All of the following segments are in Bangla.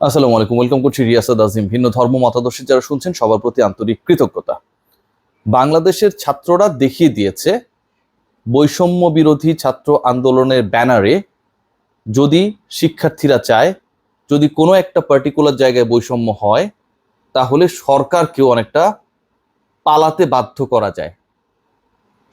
আসসালামু আলাইকুম। ওয়েলকাম করছি রিয়াসাদ আজিম। ভিন্ন ধর্ম মতাদর্শী যারা শুনছেন, সবার প্রতি আন্তরিক কৃতজ্ঞতা। বাংলাদেশের ছাত্ররা দেখিয়ে দিয়েছে, বৈষম্য বিরোধী ছাত্র আন্দোলনের ব্যানারে যদি শিক্ষার্থীরা চায়, যদি কোনো একটা পার্টিকুলার জায়গায় বৈষম্য হয়, তাহলে সরকারকেও অনেকটা পালাতে বাধ্য করা যায়।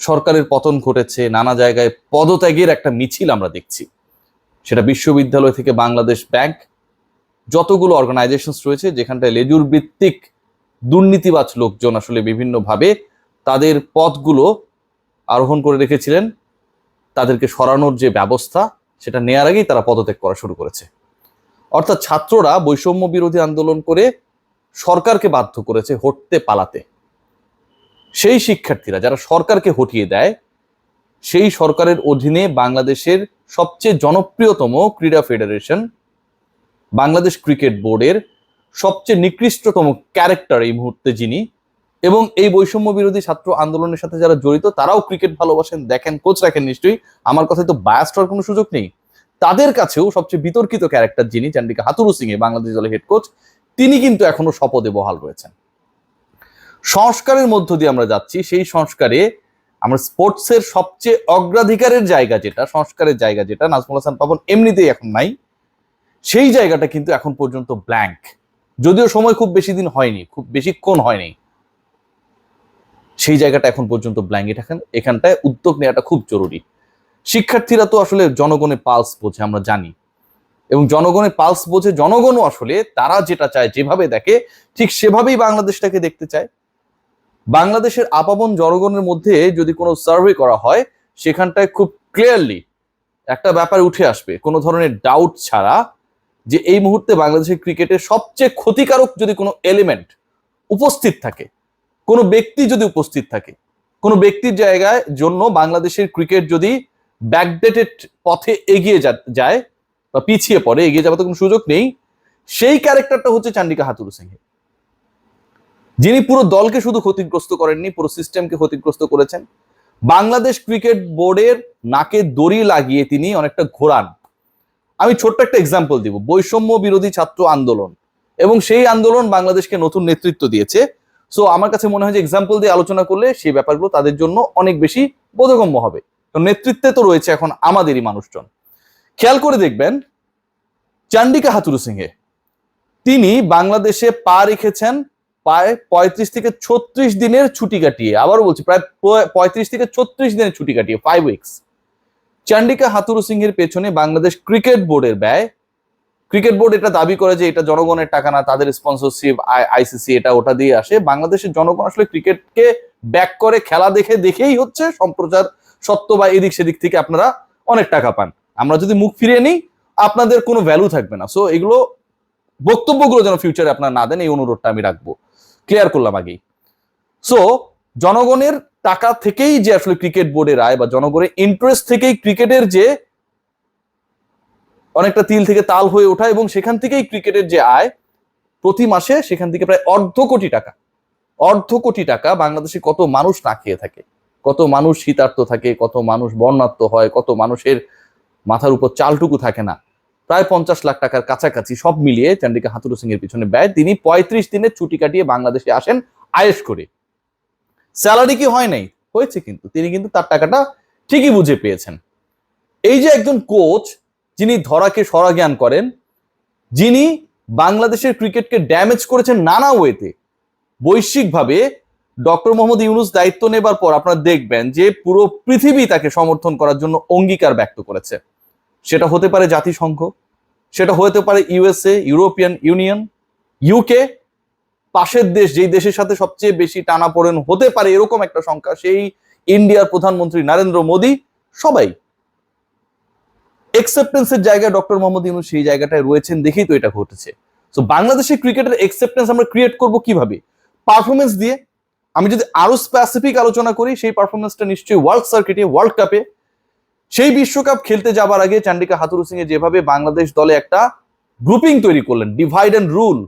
সরকারের পতন ঘটেছে, নানা জায়গায় পদত্যাগের একটা মিছিল আমরা দেখছি। সেটা বিশ্ববিদ্যালয় থেকে বাংলাদেশ ব্যাংক যতগুলো অর্গানাইজেশনস রয়েছে, যেখানটায় লেজুর ভিত্তিক দুর্নীতিবাজ লোকজন আসলে বিভিন্নভাবে তাদের পথগুলো আরোহণ করে রেখেছিলেন। তাদেরকে সরানোর যে ব্যবস্থা, সেটা নেয়ার আগেই তারা পদত্যাগ করা শুরু করেছে। অর্থাৎ ছাত্ররা বৈষম্য বিরোধী আন্দোলন করে সরকারকে বাধ্য করেছে হটতে পালাতে। সেই শিক্ষার্থীরা যারা সরকারকে হটিয়ে দেয়, সেই সরকারের অধীনে বাংলাদেশের সবচেয়ে জনপ্রিয়তম ক্রীড়া ফেডারেশন বাংলাদেশ ক্রিকেট বোর্ডের সবচেয়ে নিকৃষ্টতম ক্যারেক্টার এই মুহূর্তে যিনি এবং এই বৈষম্য বিরোধী ছাত্র আন্দোলনের সাথে যারা জড়িত, তারাও ক্রিকেট ভালোবাসেন, দেখেন, কোচ রাখেন নিশ্চয়ই। আমার কথায় তো বায়াস্ট হওয়ার কোনো সুযোগ নেই। তাদের কাছেও সবচেয়ে বিতর্কিত ক্যারেক্টার যিনি, চান্ডিকা হাতুরু সিং এ, বাংলাদেশ দলের হেড কোচ তিনি কিন্তু এখনও শপথে বহাল রয়েছেন। সংস্কারের মধ্য দিয়ে আমরা যাচ্ছি। সেই সংস্কারে আমরা স্পোর্টসের সবচেয়ে অগ্রাধিকারের জায়গা যেটা, সংস্কারের জায়গা যেটা, নাজমুল হাসান পাবন এমনিতেই এখন নাই। সেই জায়গাটা কিন্তু এখন পর্যন্ত ব্ল্যাঙ্ক যদিও সময় খুব বেশি দিন হয়নি, খুব বেশিক্ষণ হয়নি। সেই জায়গাটা এখন পর্যন্ত ব্ল্যাঙ্ক এটা এখান- এখানটায় উদ্যোগ নেওয়াটা খুব জরুরি। শিক্ষার্থীরা তো আসলে জনগণের পালস বোঝে, আমরা জানি। এবং জনগণের পালস বোঝে, জনগণও আসলে তারা যেটা চায়, যেভাবে দেখে, ঠিক সেভাবেই বাংলাদেশটাকে দেখতে চায়। বাংলাদেশের আপাবন জনগণের মধ্যে যদি কোনো সার্ভে করা হয়, সেখানটায় খুব ক্লিয়ারলি একটা ব্যাপার উঠে আসবে। কোনো ধরনের ডাউট ছাড়া যে এই মুহূর্তে বাংলাদেশের ক্রিকেটের সবচেয়ে ক্ষতিকারক যদি কোনো এলিমেন্ট উপস্থিত থাকে, কোনো ব্যক্তি যদি উপস্থিত থাকে, কোনো ব্যক্তির জায়গায় জন্য বাংলাদেশের ক্রিকেট যদি ব্যাকডেটেড পথে এগিয়ে যায় বা পিছিয়ে পড়ে, এগিয়ে যাওয়ার তো কোনো সুযোগ নেই, সেই ক্যারেক্টারটা হচ্ছে চান্ডিকা হাতুরু সিং যিনি পুরো দলকে শুধু ক্ষতিগ্রস্ত করেননি, পুরো সিস্টেমকে ক্ষতিগ্রস্ত করেছেন। বাংলাদেশ ক্রিকেট বোর্ডের নাকে দড়ি লাগিয়ে তিনি অনেকটা ঘোরান। আমি ছোট্ট একটা এক্সাম্পল দিব। বৈষম্য বিরোধী ছাত্র আন্দোলন এবং সেই আন্দোলন বাংলাদেশকে নতুন নেতৃত্ব দিয়েছে। সো আমার কাছে মনে হয় যে এক্সাম্পল দিয়ে আলোচনা করলে সেই ব্যাপারগুলো তাদের জন্য অনেক বেশি বোধগম্য হবে। নেতৃত্বে তো রয়েছে এখন আমাদেরই মানুষজন। খেয়াল করে দেখবেন, চান্ডিকা হাতুরু সিংহে তিনি বাংলাদেশে পা রেখেছেন প্রায় পঁয়ত্রিশ থেকে ছত্রিশ দিনের ছুটি কাটিয়ে। আবারও বলছি, প্রায় পঁয়ত্রিশ থেকে ছত্রিশ দিনের ছুটি কাটিয়ে ফাইভ উইকস চান্ডিকা হাতুরু সিংহের পেছনে বাংলাদেশ ক্রিকেট বোর্ডের ব্যয়। ক্রিকেট বোর্ড এটা দাবি করে যে এটা জনগণের টাকা না, তাদের স্পন্সরশিপ আইসিসি এটা ওটা দিয়ে আসে। বাংলাদেশের জনগণ আসলে ক্রিকেটকে ব্যাক করে, খেলা দেখে, দেখেই হচ্ছে সম্প্রচার সত্য বা এদিক সেদিক থেকে আপনারা অনেক টাকা পান। আমরা যদি মুখ ফিরিয়ে নিই, আপনাদের কোনো ভ্যালু থাকবে না। সো এগুলো বক্তব্যগুলো যেন ফিউচারে আপনারা না দেন, এই অনুরোধটা আমি রাখব। ক্লিয়ার করলাম আগেই। সো জনগণের টাকা থেকেই যে আসলে ক্রিকেট বোর্ডের আয় বা জনগণের ইন্টারেস্ট থেকেই ক্রিকেটের যে অনেকটা তিল থেকে তাল হয়ে ওঠা এবং সেখান থেকেই ক্রিকেটের যে আয় প্রতি মাসে সেখান থেকে প্রায় অর্ধ কোটি টাকা, অর্ধ কোটি টাকা বাংলাদেশে কত মানুষ না খেয়ে থাকে, কত মানুষ শীতার্থ থাকে, কত মানুষ বর্ণাত্ম হয়, কত মানুষের মাথার উপর চালটুকু থাকে না। প্রায় পঞ্চাশ লাখ টাকার কাছাকাছি সব মিলিয়ে চান্ডিকা হাতুরু সিং এর পিছনে ব্যয়, তিনি পঁয়ত্রিশ দিনের ছুটি কাটিয়ে বাংলাদেশে আসেন আয়েস করে। স্যালারি কি হয় নাই? হয়েছে কিন্তু। তিনি কিন্তু তার টাকাটা ঠিকই বুঝে পেয়েছেন। এই যে একজন কোচ, যিনি ধরাকে সরা জ্ঞান করেন, যিনি বাংলাদেশের ক্রিকেটকে ড্যামেজ করেছেন নানা ওয়েতে, বৈশ্বিকভাবে ডক্টর মোহাম্মদ ইউনুস দায়িত্ব নেবার পর আপনারা দেখবেন যে পুরো পৃথিবী তাকে সমর্থন করার জন্য অঙ্গীকার ব্যক্ত করেছে। সেটা হতে পারে জাতিসংঘ, সেটা হতে পারে ইউএসএ, ইউরোপিয়ান ইউনিয়ন, ইউকে পাশের দেশ, যেই দেশের সাথে সবচেয়ে বেশি টানাপোড়েন হতে পারে এরকম একটা সংখ্যা, সেই ইন্ডিয়ার প্রধানমন্ত্রী নরেন্দ্র মোদী, সবাই। একসেপ্টেন্সের জায়গায় ডক্টর মোহাম্মদ ইউনুস সেই জায়গাটায় রয়েছেন দেখেই তো এটা ঘটেছে। তো বাংলাদেশের ক্রিকেটের একসেপ্টেন্স আমরা ক্রিয়েট করব কীভাবে? পারফরমেন্স দিয়ে। আমি যদি আরও স্পেসিফিক আলোচনা করি, সেই পারফরমেন্সটা নিশ্চয়ই ওয়ার্ল্ড সার্কিটে ওয়ার্ল্ড কাপে সেই বিশ্বকাপ খেলতে যাবার আগে চান্ডিকা হাতুরু সিং যেভাবে বাংলাদেশ দলে একটা গ্রুপিং তৈরি করলেন ডিভাইড অ্যান্ড রুল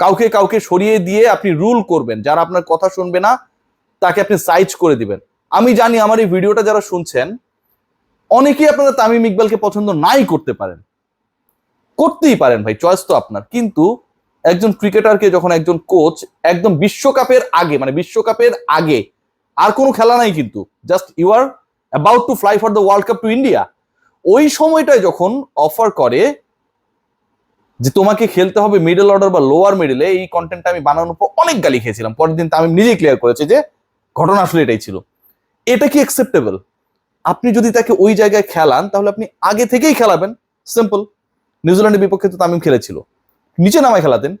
কাউকে কাউকে সরিয়ে দিয়ে আপনি রুল করবেন। যারা আপনার কথা শুনবে না, তাকে আপনি সাইজ করে দিবেন। আমি জানি আমার এই ভিডিওটা যারা শুনছেন, অনেকেই আপনারা তামিম ইকবালকে পছন্দ নাই করতে পারেন। করতেই পারেন ভাই চয়েস তো আপনার। কিন্তু একজন ক্রিকেটারকে যখন একজন কোচ একদম বিশ্বকাপের আগে মানে বিশ্বকাপের আগে, আর কোনো খেলা নাই কিন্তু just you are about to fly for the world cup to India ওই সময়টায় যখন অফার করে যে তোমাকে খেলতে হবে মিডল অর্ডার বা লোয়ার মিডলে এই কন্টেন্টটা আমি বানানোর পর অনেক গালি খেয়েছিলাম। পরের দিন আমি নিজেই ক্লিয়ার করেছি যে ঘটনা আসলে এটাই ছিল। এটা কি অ্যাকসেপ্টেবল আপনি যদি তাকে ওই জায়গায় খেলান, তাহলে আপনি আগে থেকেই খেলাবেন। সিম্পল নিউজিল্যান্ডের বিপক্ষে তো তামিম খেলেছিল। নিচে নামায় খেলাতেন।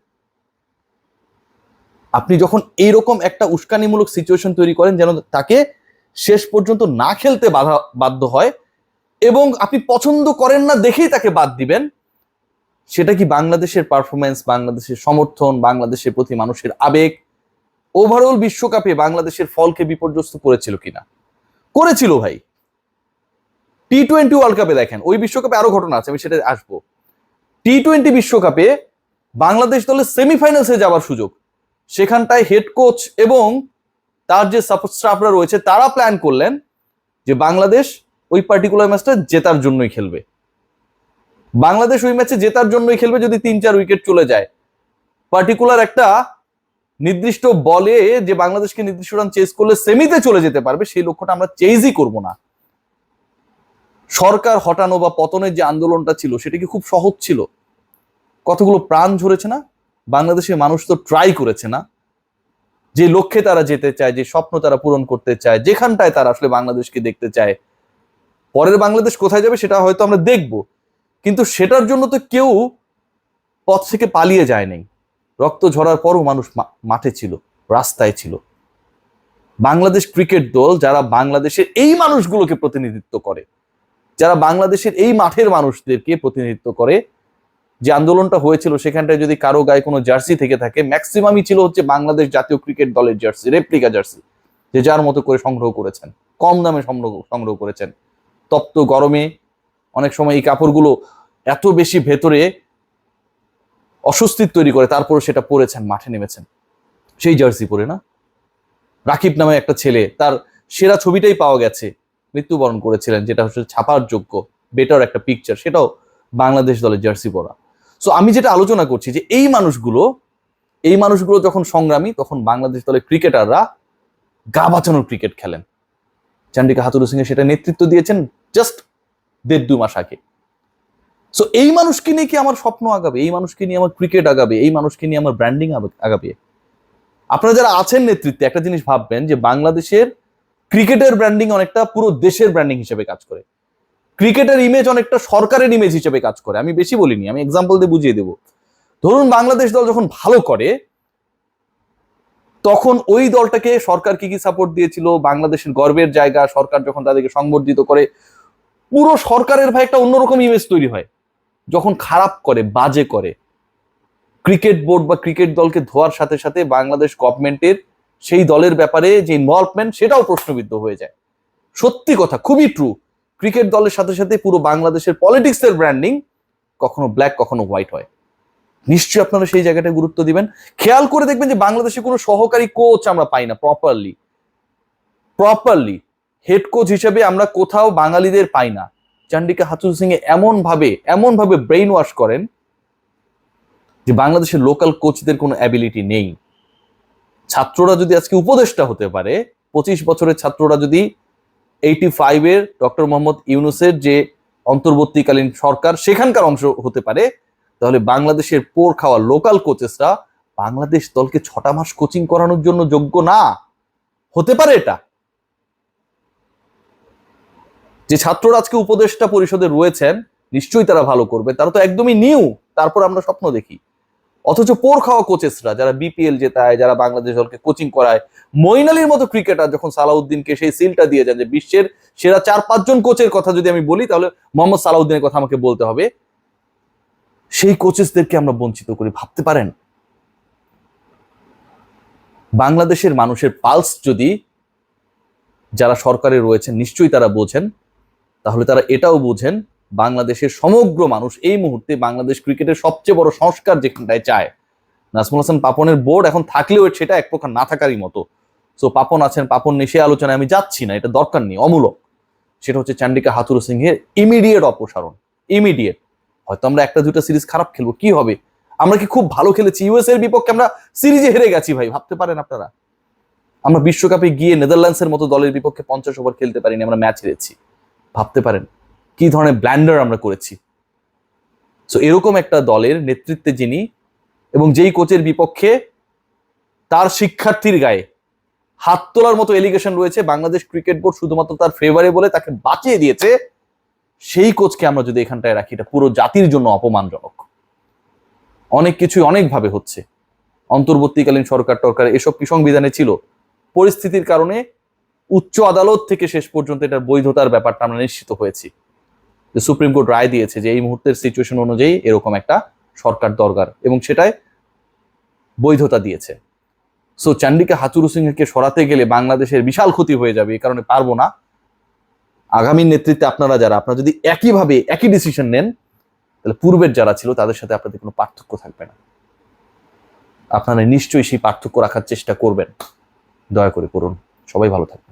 আপনি যখন এইরকম একটা উস্কানিমূলক সিচুয়েশন তৈরি করেন, যেন তাকে শেষ পর্যন্ত না খেলতে বাধা, বাধ্য হয়, এবং আপনি পছন্দ করেন না দেখেই তাকে বাদ দিবেন সেটা কি বাংলাদেশের পারফরমেন্স বাংলাদেশের সমর্থন, বাংলাদেশের প্রতি মানুষের আবেগ? ওভারঅল বিশ্বকাপে বাংলাদেশের ফলকে বিপর্যস্ত করেছিল কিনা? করেছিল ভাই। টি টোয়েন্টি ওয়ার্ল্ড কাপে দেখেন, ওই বিশ্বকাপে আরও ঘটনা আছে, আমি সেটা আসব। টি টোয়েন্টি বিশ্বকাপে বাংলাদেশ দলের সেমিফাইনালসে যাওয়ার সুযোগ। সেখানটায় হেড কোচ এবং তার যে স্টাফরা রয়েছে, তারা প্ল্যান করলেন যে বাংলাদেশ ওই পার্টিকুলার ম্যাচটা জেতার জন্যই খেলবে। বাংলাদেশ ওই ম্যাচে জেতার জন্যই খেলবে যদি তিন চার উইকেট চলে যায়। পার্টিকুলার একটা নির্দিষ্ট বলে যে বাংলাদেশকে নির্দিষ্ট রান চেস করলে সেমিতে চলে যেতে পারবে, সেই লক্ষ্যটা আমরা চেজই করব না। সরকার হটানো বা পতনের যে আন্দোলনটা ছিল, সেটা কি খুব সহজ ছিল? কতগুলো প্রাণ ঝরেছে না? বাংলাদেশের মানুষ তো ট্রাই করেছে না। যে লক্ষ্যে তারা যেতে চায়, যে স্বপ্ন তারা পূরণ করতে চায়, যেখানটায় তারা আসলে বাংলাদেশকে দেখতে চায়। পরের বাংলাদেশ কোথায় যাবে সেটা হয়তো আমরা দেখব। কিন্তু সেটার জন্য তো কেউ পথ থেকে পালিয়ে যায় নাই রক্ত ঝরার পরও মানুষ মাঠে ছিল, রাস্তায় ছিল। বাংলাদেশ ক্রিকেট দল যারা বাংলাদেশের এই মানুষগুলোকে প্রতিনিধিত্ব করে, যারা বাংলাদেশের এই মাঠের মানুষদেরকে প্রতিনিধিত্ব করে, যে আন্দোলনটা হয়েছিল সেখানটায় যদি কারও গায়ে কোনো জার্সি থেকে থাকে, ম্যাক্সিমামই ছিল হচ্ছে বাংলাদেশ জাতীয় ক্রিকেট দলের জার্সি, রেপ্লিকা জার্সি, যে যার মতো করে সংগ্রহ করেছেন, কম দামে সংগ্রহ সংগ্রহ করেছেন। তপ্ত গরমে অনেক সময় এই কাপড়গুলো এত বেশি ভেতরে অস্বস্তির তৈরি করে তারপরে সেটা পরেছেন, মাঠে নেমেছেন। সেই জার্সি পরে, না? রাকিব নামে একটা ছেলে, তার সেরা ছবিটাই পাওয়া গেছে, মৃত্যুবরণ করেছিলেন, যেটা হচ্ছে ছাপার যোগ্য, বেটার একটা পিকচার সেটাও বাংলাদেশ দলের জার্সি পরা। সো আমি যেটা আলোচনা করছি যে এই মানুষগুলো এই মানুষগুলো যখন সংগ্রামী, তখন বাংলাদেশ দলের ক্রিকেটাররা গা বাঁচানোর ক্রিকেট খেলেন। চান্ডিকা হাতুরু সিং সেটা নেতৃত্ব দিয়েছেন জাস্ট দেড় দুই মাস আগে। সো এই মানুষকে নিয়ে কি আমার স্বপ্ন আগাবে? এই মানুষকে নিয়ে আমার ক্রিকেট আগাবে? এই মানুষকে নিয়ে আমার ব্র্যান্ডিং আগাবে? আপনারা যারা আছেন নেতৃত্বে, একটা জিনিস ভাববেন যে বাংলাদেশের ক্রিকেটের ব্র্যান্ডিং অনেকটা পুরো দেশের ব্র্যান্ডিং হিসেবে কাজ করে। ক্রিকেটের ইমেজ অনেকটা সরকারের ইমেজ হিসেবে কাজ করে। আমি বেশি বলিনি, আমি এক্সাম্পল দিয়ে বুঝিয়ে দেবো। ধরুন বাংলাদেশ দল যখন ভালো করে, তখন ওই দলটাকে সরকার কি কি সাপোর্ট দিয়েছিল? বাংলাদেশের গর্বের জায়গা, সরকার যখন তাদেরকে সংবর্ধিত করে পুরো সরকারের ভাই একটা অন্যরকম ইমেজ তৈরি হয়। যখন খারাপ করে, বাজে করে ক্রিকেট বোর্ড বা ক্রিকেট দলকে ধোয়ার সাথে সাথে বাংলাদেশ গভর্নমেন্টের সেই দলের ব্যাপারে যে ইনভলভমেন্ট সেটাও প্রশ্নবিদ্ধ হয়ে যায়। সত্যি কথা, খুবই ট্রু ক্রিকেট দলের সাথে সাথে পুরো বাংলাদেশের পলিটিক্সের ব্র্যান্ডিং কখনো ব্ল্যাক কখনো হোয়াইট হয়। নিশ্চয়ই আপনারা সেই জায়গাটা গুরুত্ব দিবেন। খেয়াল করে দেখবেন যে বাংলাদেশে কোনো সহকারী কোচ আমরা পাই না প্রপারলি প্রপারলি হেড কোচ হিসেবে আমরা কোথাও বাঙালিদের পাই না। চান্ডিকা হাতুর সিং এমন ভাবে এমন ভাবে ব্রেইন ওয়াশ করেন যে বাংলাদেশের লোকাল কোচদের কোনো অ্যাবিলিটি নেই। ছাত্ররা যদি আজকে উপদেষ্টা হতে পারে, পঁচিশ বছরের ছাত্ররা যদি এইটি ফাইভের ডক্টর মোহাম্মদ ইউনুসের যে অন্তর্বর্তীকালীন সরকার সেখানকার অংশ হতে পারে, তাহলে বাংলাদেশের পোর খাওয়া লোকাল কোচেসরা বাংলাদেশ দলকে ছটা মাস কোচিং করানোর জন্য যোগ্য না। হতে পারে এটা। যে ছাত্ররা আজকে উপদেষ্টা পরিষদে রয়েছেন, নিশ্চয়ই তারা ভালো করবে। তারা তো একদমই নিউ তারপর আমরা স্বপ্ন দেখি। অথচ পোর খাওয়া কোচেসরা যারা বিপিএল জেতায়, যারা বাংলাদেশ দলকে কোচিং করায় মঈন আলীর মতো ক্রিকেটার যখন সালাউদ্দিনকে সেই সিলটা দিয়ে যান যে বিশ্বের সেরা চার পাঁচজন কোচের কথা যদি আমি বলি, তাহলে মোহাম্মদ সালাউদ্দিনের কথা আমাকে বলতে হবে। সেই কোচেসদেরকে আমরা বঞ্চিত করি, ভাবতে পারেন? বাংলাদেশের মানুষের পালস যদি যারা সরকারে রয়েছেন, নিশ্চয়ই তারা বোঝেন। তাহলে তারা এটাও বোঝেন, বাংলাদেশের সমগ্র মানুষ এই মুহূর্তে বাংলাদেশ ক্রিকেটের সবচেয়ে বড় সংস্কার যেখানটায় চায়। নাজমুল হাসান পাপনের বোর্ড এখন থাকলেও সেটা এক প্রকার না থাকারই মতো। সো পাপন আছেন, পাপন নেই সে আলোচনায় আমি যাচ্ছি না, এটা দরকার নেই, অমূলক। সেটা হচ্ছে চান্ডিকা হাতুরু সিংহের ইমিডিয়েট অপসারণ ইমিডিয়েট হয়তো আমরা একটা দুটো সিরিজ খারাপ খেলব, কি হবে? আমরা কি খুব ভালো খেলেছি? ইউএস এর বিপক্ষে আমরা সিরিজে হেরে গেছি ভাই, ভাবতে পারেন আপনারা। আমরা বিশ্বকাপে গিয়ে নেদারল্যান্ডসের মতো দলের বিপক্ষে পঞ্চাশ ওভার খেলতে পারিনি, আমরা ম্যাচ হেরেছি। ভাবতে পারেন, কি ধরনের ব্ল্যান্ডার আমরা করেছি। সো এরকম একটা দলের নেতৃত্বে যিনি এবং যেই কোচের বিপক্ষে তার শিক্ষার্থীর গায়ে হাত তোলার মতো এলিগেশন রয়েছে, বাংলাদেশ ক্রিকেট বোর্ড শুধুমাত্র তার ফেভারে বলে তাকে বাঁচিয়ে দিয়েছে, সেই কোচকে আমরা যদি এখানটায় রাখি, এটা পুরো জাতির জন্য অপমানজনক। অনেক কিছুই অনেকভাবে হচ্ছে। অন্তর্বর্তীকালীন সরকার টরকার এসব কি সংবিধানে ছিল? পরিস্থিতির কারণে উচ্চ আদালত থেকে শেষ পর্যন্ত এটার বৈধতার ব্যাপারটা আমরা নিশ্চিত হয়েছি। যে সুপ্রিম কোর্ট রায় দিয়েছে যে এই মুহূর্তের সিচুয়েশন অনুযায়ী এরকম একটা সরকার দরকার এবং সেটাই বৈধতা দিয়েছে। সো চান্ডিকা হাতুরু সিংহকে সরাতে গেলে বাংলাদেশের বিশাল ক্ষতি হয়ে যাবে, এই কারণে পারব না। আগামী নেতৃত্বে আপনারা যারা, আপনারা যদি একইভাবে একই ডিসিশন নেন, তাহলে পূর্বের যারা ছিল তাদের সাথে আপনাদের কোনো পার্থক্য থাকবে না। আপনারা নিশ্চয়ই সেই পার্থক্য রাখার চেষ্টা করবেন। দয়া করে করুন। সবাই ভালো থাকবেন।